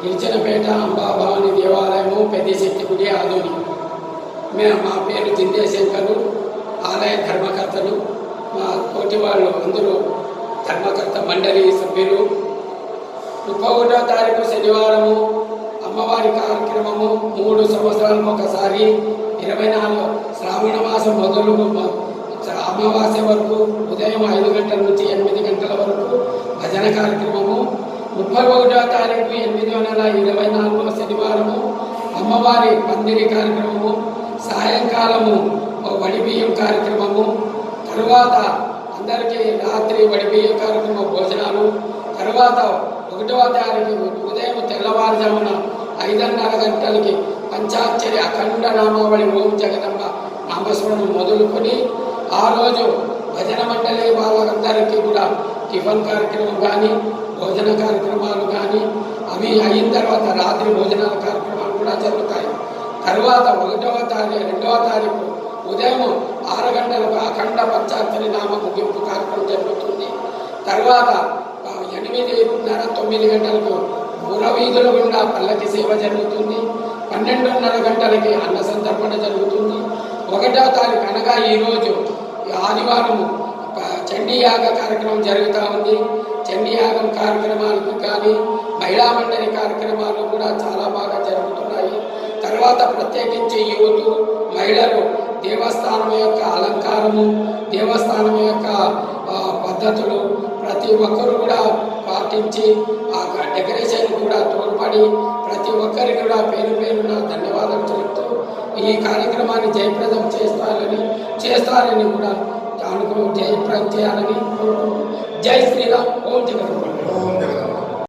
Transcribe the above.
గిరిజనపేట అంబాభవాని దేవాలయము పెద్దశక్తి గుడి ఆదోని. మేము మా పేరు జిందేశంకరు ఆలయ ధర్మకర్తలు మా తోటి వాళ్ళు అందరూ ధర్మకర్త మండలి సభ్యులు. ముప్పై ఒకటో తారీఖు శనివారము అమ్మవారి కార్యక్రమము మూడు సంవత్సరాలకు ఒకసారి ఇరవై నాలుగు శ్రావణ మాసం మొదలు అమావాస్య వరకు ఉదయం ఐదు గంటల నుంచి ఎనిమిది గంటల వరకు భజన కార్యక్రమం ముప్పై ఒకటో తారీఖు ఎనిమిదో నెల ఇరవై నాలుగవ శనివారము అమ్మవారి పందిరి కార్యక్రమము సాయంకాలము వడిబియ్యం కార్యక్రమము తరువాత అందరికీ రాత్రి వడిబియ్యం కార్యక్రమ భోజనాలు తర్వాత ఒకటవ తారీఖు ఉదయం తెల్లవారుజామున ఐదున్నర గంటలకి పంచాక్షరి అఖండ నామావళి ఓం జగదంబ నామస్మరణం మొదలుకొని ఆ రోజు భజన మండలి వాళ్ళందరికీ కూడా టిఫిన్ కార్యక్రమం కానీ భోజన కార్యక్రమాలు కానీ అవి అయిన తర్వాత రాత్రి భోజనాల కార్యక్రమాలు కూడా జరుగుతాయి. తర్వాత ఒకటవ తారీఖు రెండవ తారీఖు ఉదయం ఆరు గంటలకు అఖండ పంచాక్షరి నామ ముగింపు కార్యక్రమం జరుగుతుంది. తర్వాత ఎనిమిదిన్నర తొమ్మిది గంటలకు పురవీధుల గుండా పల్లకి సేవ జరుగుతుంది. పన్నెండున్నర గంటలకి అన్న సంతర్పణ జరుగుతుంది. ఒకటో తారీఖు అనగా ఈరోజు ఆదివారం ఆదివారం చండీయాగ కార్యక్రమం జరుగుతూ ఉంది. చండీయాగం కార్యక్రమాలకు కానీ మహిళా మండలి కార్యక్రమాలు కూడా చాలా బాగా జరుగుతున్నాయి. తర్వాత ప్రత్యేకించి యువత మహిళలు దేవస్థానం యొక్క అలంకారము దేవస్థానం యొక్క పద్ధతులు ప్రతి ఒక్కరు కూడా పాటించి ఆ డెకరేషన్ కూడా తోడ్పడి ప్రతి ఒక్కరికి కూడా పేరు పేరున ధన్యవాదాలు చెప్తూ ఈ కార్యక్రమాన్ని జయప్రదం చేస్తారని చేస్తారని కూడా దానికి జయప్రదం చేయాలని जय श्री राम ओम जगत ओम जगत